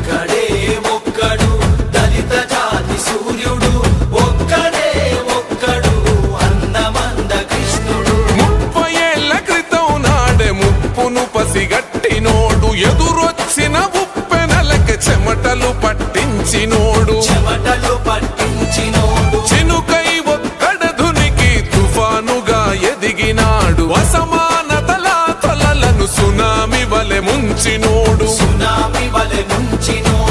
ఒక్కడే ఒక్కడు సూర్యుడు. ఒక్కడే ఒక్కడు క్రితం నాడే ముప్పును పసిగట్టినోడు. ఎదురొచ్చిన చెమటలు పట్టించినోడు. చినుకై ధునికి తుఫానుగా సునామి వలె ముంచిను si no